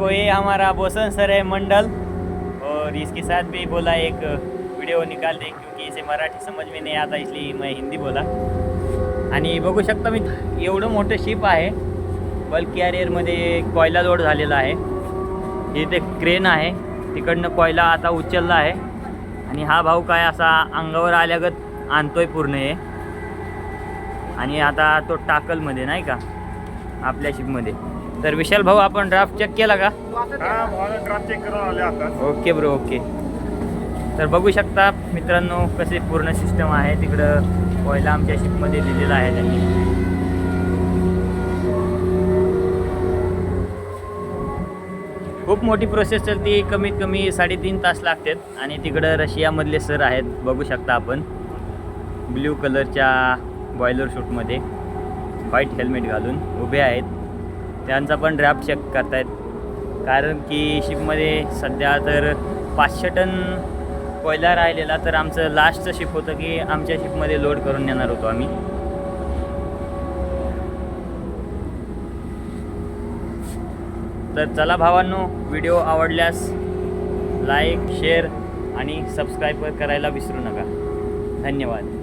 वो ये हमारा बोसन सर है मंडल और इसके साथ भी बोला एक वीडियो निकाल दे क्योंकि इसे मराठी समझ में नहीं आता इसलिए मैं हिंदी बोला। आणि बघू शकता मी एवढं मोठं शिप आहे बल्क कॅरियरमध्ये कोयला लोड झालेला आहे. इथे क्रेन आहे तिकडनं कोयला आता उचलला आहे. आणि हा भाऊ काय असा अंगावर आल्यागत आणतोय पूर्ण हे. आणि आता तो टाकलमध्ये नाही का? आपल्या शिपमध्ये तर विशाल भाऊ आपण ड्राफ्ट चेक केला का? Draft check okay bro okay तर बघू शकता मित्रांनो कसे पूर्ण सिस्टम आहे. तिकडं कोयला आमच्या शिपमध्ये दिलेला आहे त्यांनी. खूप मोठी प्रोसेस चलती. कमीत कमी साडेतीन तास लागतात. आणि तिकडं रशियामधले सर आहेत. बघू शकता आपण. ब्ल्यू कलरच्या बॉयलर शूटमध्ये व्हाईट हेल्मेट घालून उभे आहेत. त्यांचा पण ड्राफ्ट चेक करतायत. कारण की शिपमध्ये सध्या तर पाचशे टन कोयला राहिलेला तर आमचं लास्टचं शिप होतं की आमच्या शिपमध्ये लोड करून नेणार होतो आम्ही. तर चला भावांनो व्हिडिओ आवडल्यास लाईक शेअर आणि सबस्क्राईब करायला विसरू नका. धन्यवाद.